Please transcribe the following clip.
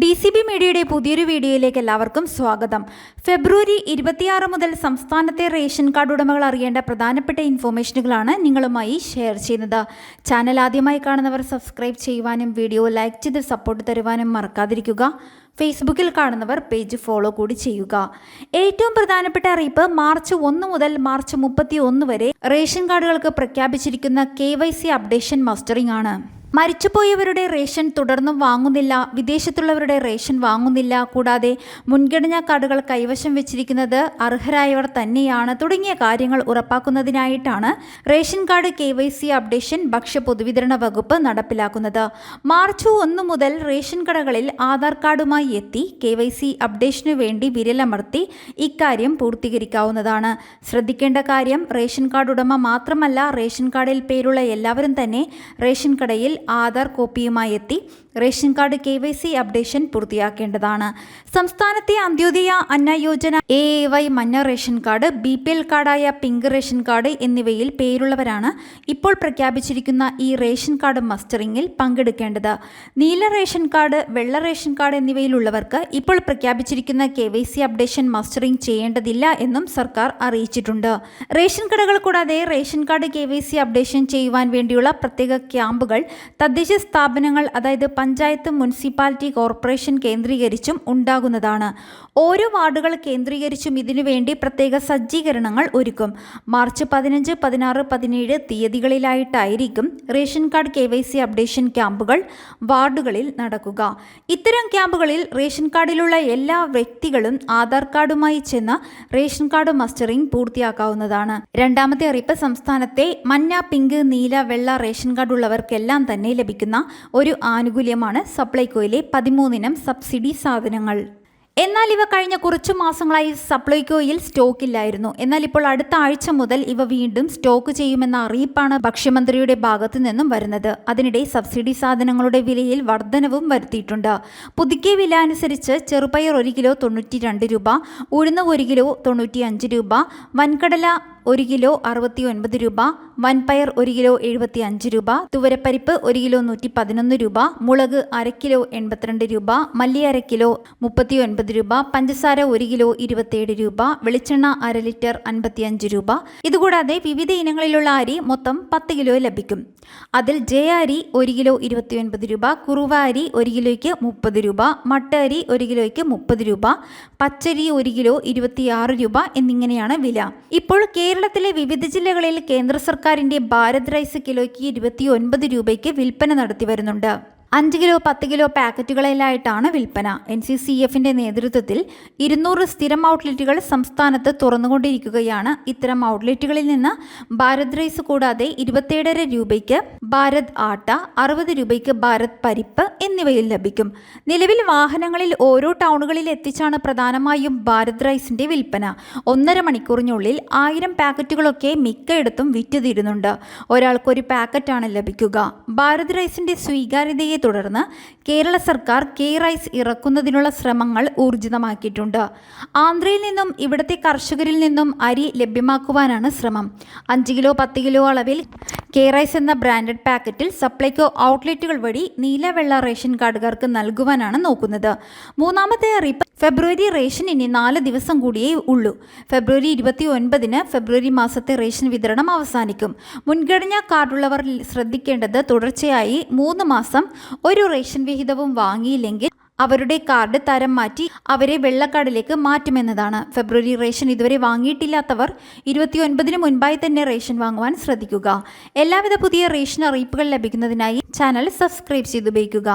D C B മീഡിയയുടെ പുതിയൊരു വീഡിയോയിലേക്ക് എല്ലാവർക്കും സ്വാഗതം. ഫെബ്രുവരി ഇരുപത്തിയാറ് മുതൽ സംസ്ഥാനത്തെ റേഷൻ കാർഡ് ഉടമകൾ അറിയേണ്ട പ്രധാനപ്പെട്ട ഇൻഫോർമേഷനുകളാണ് നിങ്ങളുമായി ഷെയർ ചെയ്യുന്നത്. ചാനൽ ആദ്യമായി കാണുന്നവർ സബ്സ്ക്രൈബ് ചെയ്യുവാനും വീഡിയോ ലൈക്ക് ചെയ്ത് സപ്പോർട്ട് തരുവാനും മറക്കാതിരിക്കുക. ഫേസ്ബുക്കിൽ കാണുന്നവർ പേജ് ഫോളോ കൂടി ചെയ്യുക. ഏറ്റവും പ്രധാനപ്പെട്ട അറിയിപ്പ് മാർച്ച് ഒന്ന് മുതൽ മാർച്ച് മുപ്പത്തി ഒന്ന് വരെ റേഷൻ കാർഡുകൾക്ക് പ്രഖ്യാപിച്ചിരിക്കുന്ന കെ അപ്ഡേഷൻ മസ്റ്ററിംഗ് ആണ്. മരിച്ചുപോയവരുടെ റേഷൻ തുടർന്നും വാങ്ങുന്നില്ല വിദേശത്തുള്ളവരുടെ റേഷൻ വാങ്ങുന്നില്ല. കൂടാതെ മുൻഗണനാ കാർഡുകൾ കൈവശം വെച്ചിരിക്കുന്നത് അർഹരായവർ തന്നെയാണ്. തുടങ്ങിയ കാര്യങ്ങൾ ഉറപ്പാക്കുന്നതിനായിട്ടാണ് ration card K Y C updation ഭക്ഷ്യ പൊതുവിതരണ വകുപ്പ് നടപ്പിലാക്കുന്നത്. മാർച്ച് ഒന്ന് മുതൽ റേഷൻ കടകളിൽ ആധാർ കാർഡുമായി എത്തി കെ വൈ സി അപ്ഡേഷനു വേണ്ടി വിരലമർത്തി ഇക്കാര്യം പൂർത്തീകരിക്കാവുന്നതാണ്. ശ്രദ്ധിക്കേണ്ട കാര്യം റേഷൻ കാർഡ് ഉടമ മാത്രമല്ല റേഷൻ കാർഡിൽ പേരുള്ള എല്ലാവരും തന്നെ റേഷൻ കടയിൽ ആധാർ കോപ്പിയുമായി എത്തി ration card K Y C updation പൂർത്തിയാക്കേണ്ടതാണ്. സംസ്ഥാനത്തെ Antyodaya Anna Yojana A A Y മഞ്ഞ ration card B P L കാർഡായ pink ration card എന്നിവയിൽ പേരുള്ളവരാണ് ഇപ്പോൾ പ്രഖ്യാപിച്ചിരിക്കുന്ന ഈ റേഷൻ കാർഡ് മസ്റ്ററിംഗിൽ പങ്കെടുക്കേണ്ടത്. നീല റേഷൻ കാർഡ് വെള്ള റേഷൻ കാർഡ് എന്നിവയിലുള്ളവർക്ക് ഇപ്പോൾ പ്രഖ്യാപിച്ചിരിക്കുന്ന K Y C updation mustering ചെയ്യേണ്ടതില്ല എന്നും സർക്കാർ അറിയിച്ചിട്ടുണ്ട്. റേഷൻ കടകൾ കൂടാതെ ration card K Y C updation ചെയ്യുവാൻ വേണ്ടിയുള്ള പ്രത്യേക ക്യാമ്പുകൾ തദ്ദേശ സ്ഥാപനങ്ങൾ അതായത് പഞ്ചായത്ത് മുനിസിപ്പാലിറ്റി കോർപ്പറേഷൻ കേന്ദ്രീകരിച്ചും ഉണ്ടാകുന്നതാണ്. ഓരോ വാർഡുകൾ കേന്ദ്രീകരിച്ചും ഇതിനുവേണ്ടി പ്രത്യേക സജ്ജീകരണങ്ങൾ ഒരുക്കും. മാർച്ച് പതിനഞ്ച് പതിനാറ് പതിനേഴ് തീയതികളിലായിട്ടായിരിക്കും ration card K Y C updation ക്യാമ്പുകൾ വാർഡുകളിൽ നടക്കുക. ഇത്തരം ക്യാമ്പുകളിൽ റേഷൻ കാർഡിലുള്ള എല്ലാ വ്യക്തികളും ആധാർ കാർഡുമായി ചെന്ന് റേഷൻ കാർഡ് മസ്റ്ററിംഗ് പൂർത്തിയാക്കാവുന്നതാണ്. രണ്ടാമത്തെ അറിയിപ്പ് സംസ്ഥാനത്തെ മഞ്ഞ പിങ്ക് നീല വെള്ള റേഷൻ കാർഡ് ഉള്ളവർക്കെല്ലാം തന്നെ ലഭിക്കുന്ന ഒരു ആനുകൂല്യമാണ് സപ്ലൈകോയിലെ പതിമൂന്നിനം സബ്സിഡി സാധനങ്ങൾ. എന്നാൽ ഇവ കഴിഞ്ഞ കുറച്ചു മാസങ്ങളായി സപ്ലൈകോയിൽ സ്റ്റോക്കില്ലായിരുന്നു. എന്നാൽ ഇപ്പോൾ അടുത്ത ആഴ്ച മുതൽ ഇവ വീണ്ടും സ്റ്റോക്ക് ചെയ്യുമെന്ന അറിയിപ്പാണ് ഭക്ഷ്യമന്ത്രിയുടെ ഭാഗത്തു നിന്നും വരുന്നത്. അതിനിടെ സബ്സിഡി സാധനങ്ങളുടെ വിലയിൽ വർധനവും വരുത്തിയിട്ടുണ്ട്. പുതുക്കിയ വില അനുസരിച്ച് ചെറുപയർ ഒരു കിലോ തൊണ്ണൂറ്റി രണ്ട് രൂപ ഉഴുന്ന് ഒരു കിലോ തൊണ്ണൂറ്റി അഞ്ച് രൂപ വൻകടല ഒരു കിലോ അറുപത്തി ഒൻപത് രൂപ വൻപയർ ഒരു കിലോ എഴുപത്തി അഞ്ച് രൂപ തുവരപ്പരിപ്പ് ഒരു കിലോ നൂറ്റി പതിനൊന്ന് രൂപ മുളക് അര കിലോ എൺപത്തിരണ്ട് രൂപ മല്ലി അര കിലോ മുപ്പത്തി ഒൻപത് രൂപ പഞ്ചസാര ഒരു കിലോ ഇരുപത്തിയേഴ് രൂപ വെളിച്ചെണ്ണ അര ലിറ്റർ അൻപത്തിയഞ്ച് രൂപ. ഇതുകൂടാതെ വിവിധ ഇനങ്ങളിലുള്ള അരി മൊത്തം പത്ത് കിലോ ലഭിക്കും. അതിൽ ജയാരി ഒരു കിലോ ഇരുപത്തി ഒൻപത് രൂപ കുറുവ അരി ഒരു കിലോയ്ക്ക് മുപ്പത് രൂപ മട്ട അരി ഒരു കിലോയ്ക്ക് മുപ്പത് രൂപ പച്ചരി ഒരു കിലോ ഇരുപത്തിയാറ് രൂപ എന്നിങ്ങനെയാണ് വില. ഇപ്പോൾ കേരളത്തിലെ വിവിധ ജില്ലകളിൽ കേന്ദ്ര സർക്കാരിന്റെ ഭാരത് റൈസ് കിലോയ്ക്ക് ഇരുപത്തി ഒൻപത് രൂപയ്ക്ക് വിൽപ്പന നടത്തി വരുന്നുണ്ട്. അഞ്ച് കിലോ പത്ത് കിലോ പാക്കറ്റുകളിലായിട്ടാണ് വിൽപ്പന. എൻ സി സി എഫിന്റെ നേതൃത്വത്തിൽ ഇരുന്നൂറ് സ്ഥിരം ഔട്ട്ലെറ്റുകൾ സംസ്ഥാനത്ത് തുറന്നുകൊണ്ടിരിക്കുകയാണ്. ഇത്തരം ഔട്ട്ലെറ്റുകളിൽ നിന്ന് ഭാരത് റൈസ് കൂടാതെ ഇരുപത്തിയേഴര രൂപയ്ക്ക് ഭാരത് ആട്ട അറുപത് രൂപയ്ക്ക് ഭാരത് പരിപ്പ് എന്നിവയിൽ ലഭിക്കും. നിലവിൽ വാഹനങ്ങളിൽ ഓരോ ടൗണുകളിൽ എത്തിച്ചാണ് പ്രധാനമായും ഭാരത് റൈസിന്റെ വിൽപ്പന. ഒന്നര മണിക്കൂറിനുള്ളിൽ ആയിരം പാക്കറ്റുകളൊക്കെ മിക്കയിടത്തും വിറ്റുതീരുന്നുണ്ട്. ഒരാൾക്കൊരു പാക്കറ്റാണ് ലഭിക്കുക. ഭാരത് റൈസിന്റെ സ്വീകാര്യതയെ തുടർന്ന് കേരള സർക്കാർ കെ റൈസ് ഇറക്കുന്നതിനുള്ള ശ്രമങ്ങൾ ഊർജിതമാക്കിയിട്ടുണ്ട്. ആന്ധ്രയിൽ നിന്നും ഇവിടുത്തെ കർഷകരിൽ നിന്നും അരി ലഭ്യമാക്കുവാനാണ് ശ്രമം. അഞ്ച് കിലോ പത്ത് കിലോ അളവിൽ കെ റൈസ് എന്ന ബ്രാൻഡഡ് പാക്കറ്റിൽ സപ്ലൈകോ ഔട്ട്ലെറ്റുകൾ വഴി നീല വെള്ള റേഷൻ കാർഡുകാർക്ക് നൽകുവാനാണ് നോക്കുന്നത്. മൂന്നാമത്തെ അറിയിപ്പ് ഫെബ്രുവരി റേഷൻ ഇനി നാല് ദിവസം കൂടിയേ ഉള്ളൂ. ഫെബ്രുവരി ഇരുപത്തി ഒൻപതിന് ഫെബ്രുവരി മാസത്തെ റേഷൻ വിതരണം അവസാനിക്കും. മുൻഗണനാ കാർഡുള്ളവർ ശ്രദ്ധിക്കേണ്ടത് തുടർച്ചയായി മൂന്ന് മാസം ഒരു റേഷൻ വിഹിതവും വാങ്ങിയില്ലെങ്കിൽ അവരുടെ കാർഡ് തരം മാറ്റി അവരെ വെള്ളക്കാർഡിലേക്ക് മാറ്റുമെന്നതാണ്. ഫെബ്രുവരി റേഷൻ ഇതുവരെ വാങ്ങിയിട്ടില്ലാത്തവർ ഇരുപത്തിയൊൻപതിന് മുൻപായി തന്നെ റേഷൻ വാങ്ങുവാൻ ശ്രദ്ധിക്കുക. എല്ലാവിധ പുതിയ റേഷൻ അറിയിപ്പുകൾ ലഭിക്കുന്നതിനായി ചാനൽ സബ്സ്ക്രൈബ് ചെയ്ത് ഉപയോഗിക്കുക